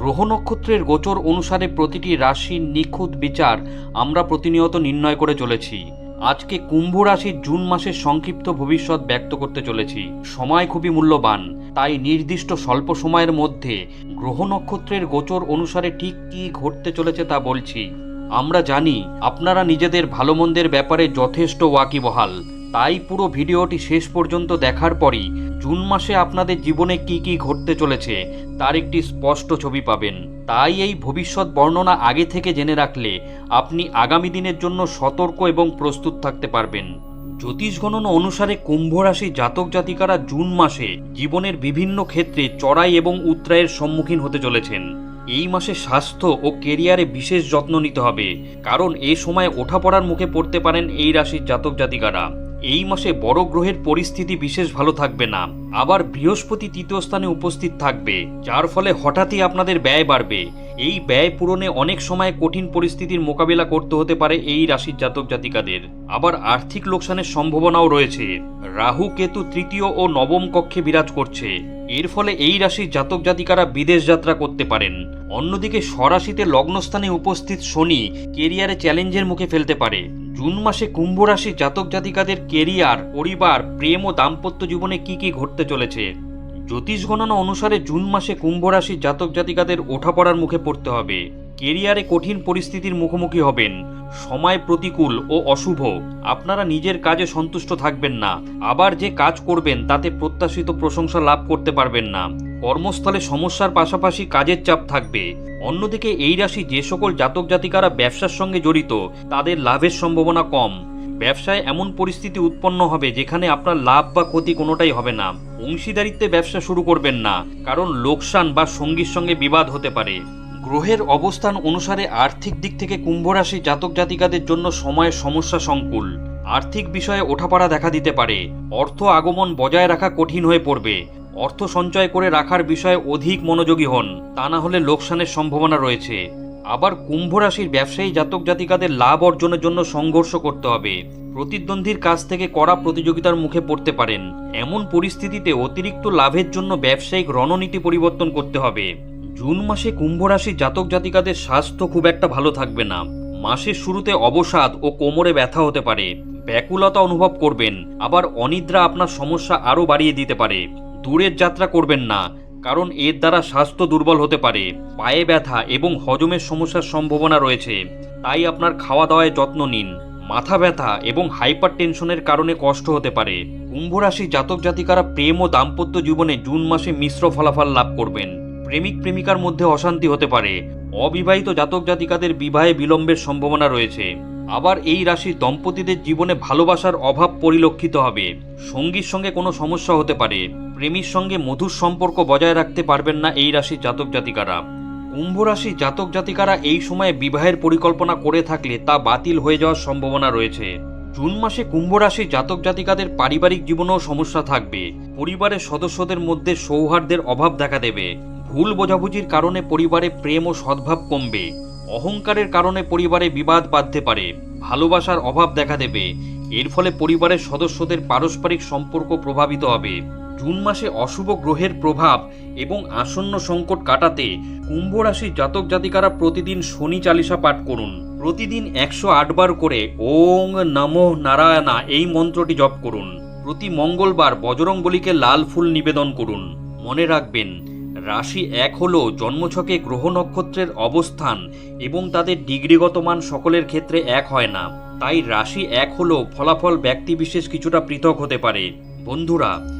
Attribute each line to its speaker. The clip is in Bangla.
Speaker 1: গ্রহ নক্ষত্রের গোচর অনুসারে প্রতিটি রাশির নিখুঁত বিচার আমরা প্রতিনিয়ত নির্ণয় করে চলেছি। আজকে কুম্ভ রাশির জুন মাসের সংক্ষিপ্ত ভবিষ্যৎ ব্যক্ত করতে চলেছি। সময় খুবই মূল্যবান, তাই নির্দিষ্ট স্বল্প সময়ের মধ্যে গ্রহ নক্ষত্রের গোচর অনুসারে ঠিক কী ঘটতে চলেছে তা বলছি। আমরা জানি, আপনারা নিজেদের ভালো মন্দের ব্যাপারে যথেষ্ট ওয়াকিবহাল। তাই পুরো ভিডিওটি শেষ পর্যন্ত দেখার পরই জুন মাসে আপনাদের জীবনে কি কি ঘটতে চলেছে, তার একটি স্পষ্ট ছবি পাবেন। তাই এই ভবিষ্যৎ বর্ণনা আগে থেকে জেনে রাখলে আপনি আগামী দিনের জন্য সতর্ক এবং প্রস্তুত থাকতে পারবেন। জ্যোতিষ গণনা অনুসারে কুম্ভ রাশি জাতক জাতিকারা জুন মাসে জীবনের বিভিন্ন ক্ষেত্রে চড়াই এবং উত্রায়ের সম্মুখীন হতে চলেছেন। এই মাসে স্বাস্থ্য ও কেরিয়ারে বিশেষ যত্ন নিতে হবে, কারণ এ সময় ওঠাপড়ার মুখে পড়তে পারেন এই রাশির জাতক জাতিকারা। এই মাসে বড় গ্রহের পরিস্থিতি বিশেষ ভালো থাকবে না। আবার বৃহস্পতি তৃতীয় স্থানে উপস্থিত থাকবে, যার ফলে হঠাৎই আপনাদের ব্যয় বাড়বে। এই ব্যয় পূরণে অনেক সময় কঠিন পরিস্থিতির মোকাবিলা করতে হতে পারে এই রাশির জাতক জাতিকাদের। আবার আর্থিক লোকসানের সম্ভাবনাও রয়েছে। রাহু, কেতু তৃতীয় ও নবম কক্ষে বিরাজ করছে। এর ফলে এই রাশির জাতক জাতিকারা বিদেশ যাত্রা করতে পারেন। অন্যদিকে স্বরাশিতে লগ্নস্থানে উপস্থিত শনি, কেরিয়ারে চ্যালেঞ্জের মুখে ফেলতে পারে। জুন মাসে কুম্ভ রাশি জাতক জাতিকাদের কেরিয়ার, পরিবার, প্রেম ও দাম্পত্য জীবনে কি কি ঘটতে চলেছে? জ্যোতিষ গণনা অনুসারে জুন মাসে কুম্ভ রাশি জাতক জাতিকাদের ওঠাপড়ার মুখে পড়তে হবে। কেরিয়ারে কঠিন পরিস্থিতির মুখোমুখি হবেন। সময় প্রতিকূল ও অশুভ। আপনারা নিজের কাজে সন্তুষ্ট থাকবেন না। আবার যে কাজ করবেন তাতে প্রত্যাশিত প্রশংসা লাভ করতে পারবেন না। কর্মস্থলে সমস্যার পাশাপাশি কাজের চাপ থাকবে। অন্যদিকে এই রাশি যে সকল জাতক জাতিকারা ব্যবসার সঙ্গে জড়িত, তাদের লাভের সম্ভাবনা কম। ব্যবসায় এমন পরিস্থিতি উৎপন্ন হবে যেখানে আপনার লাভ বা ক্ষতি কোনোটাই হবে না। অংশীদারিত্বে ব্যবসা শুরু করবেন না, কারণ লোকসান বা সঙ্গীর সঙ্গে বিবাদ হতে পারে। গ্রহের অবস্থান অনুসারে আর্থিক দিক থেকে কুম্ভ রাশি জাতক জাতিকাদের জন্য সময় সমস্যা সংকুল। আর্থিক বিষয়ে ওঠাপড়া দেখা দিতে পারে। অর্থ আগমন বজায় রাখা কঠিন হয়ে পড়বে। অর্থ সঞ্চয় করে রাখার বিষয়ে অধিক মনোযোগী হন। তা না হলে লোকসানের সম্ভাবনা রয়েছে। আবার কুম্ভ রাশির ব্যবসায়ী জাতক জাতিকাদের লাভ অর্জনের জন্য সংঘর্ষ করতে হবে। প্রতিদ্বন্দ্বীর কাছ থেকে কড়া প্রতিযোগিতার মুখে পড়তে পারেন। এমন পরিস্থিতিতে অতিরিক্ত লাভের জন্য ব্যবসায়িক রণনীতি পরিবর্তন করতে হবে। জুন মাসে কুম্ভ রাশি জাতক জাতিকাদের স্বাস্থ্য খুব একটা ভালো থাকবে না। মাসের শুরুতে অবসাদ ও কোমরে ব্যথা হতে পারে। ব্যাকুলতা অনুভব করবেন। আবার অনিদ্রা আপনার সমস্যা আরও বাড়িয়ে দিতে পারে। দূরের যাত্রা করবেন না, কারণ এর দ্বারা স্বাস্থ্য দুর্বল হতে পারে, পায়ে ব্যথা এবং হজমের সমস্যার সম্ভাবনা রয়েছে। তাই আপনার খাওয়া দাওয়ায় যত্ন নিন। মাথা ব্যথা এবং হাইপার টেনশনের কারণে কষ্ট হতে পারে। কুম্ভ রাশি জাতক জাতিকারা প্রেম ও দাম্পত্য জীবনে জুন মাসে মিশ্র ফলাফল লাভ করবেন। প্রেমিক প্রেমিকার মধ্যে অশান্তি হতে পারে। অবিবাহিত জাতক জাতিকাদের বিবাহে বিলম্বের সম্ভাবনা রয়েছে। আবার এই রাশির দম্পতিদের জীবনে ভালোবাসার অভাব পরিলক্ষিত হবে। সঙ্গীর সঙ্গে কোনো সমস্যা হতে পারে। প্রেমীর সঙ্গে মধুর সম্পর্ক বজায় রাখতে পারবেন না এই রাশির জাতক জাতিকারা। কুম্ভ রাশি জাতক জাতিকারা এই সময়ে বিবাহের পরিকল্পনা করে থাকলে তা বাতিল হয়ে যাওয়ার সম্ভাবনা রয়েছে। জুন মাসে কুম্ভ রাশি জাতক জাতিকাদের পারিবারিক জীবনেও সমস্যা থাকবে। পরিবারের সদস্যদের মধ্যে সৌহার্দ্যের অভাব দেখা দেবে। ভুল বোঝাবুঝির কারণে পরিবারে প্রেম ও সদ্ভাব কমবে। অহংকারের কারণে পরিবারে বিবাদ বাঁধতে পারে, ভালোবাসার অভাব দেখা দেবে, এর ফলে পরিবারের সদস্যদের পারস্পরিক সম্পর্ক প্রভাবিত হবে। জুন মাসে অশুভ গ্রহের প্রভাব এবং আসন্ন সংকট কাটাতে কুম্ভ রাশির জাতক জাতিকারা প্রতিদিন শনি চালিসা পাঠ করুন। প্রতিদিন একশো বার করে ওং নমঃ নারায়ণা এই মন্ত্রটি জপ করুন। প্রতি মঙ্গলবার বজরং বলিকে লাল ফুল নিবেদন করুন। মনে রাখবেন রাশি এক হল জন্মছকে গ্রহ নক্ষত্রের অবস্থান এবং তাদের ডিগ্রিগত মান সকলের ক্ষেত্রে এক হয় না। তাই রাশি এক হল ফলাফল ব্যক্তিবিশেষ কিছুটা পৃথক হতে পারে। বন্ধুরা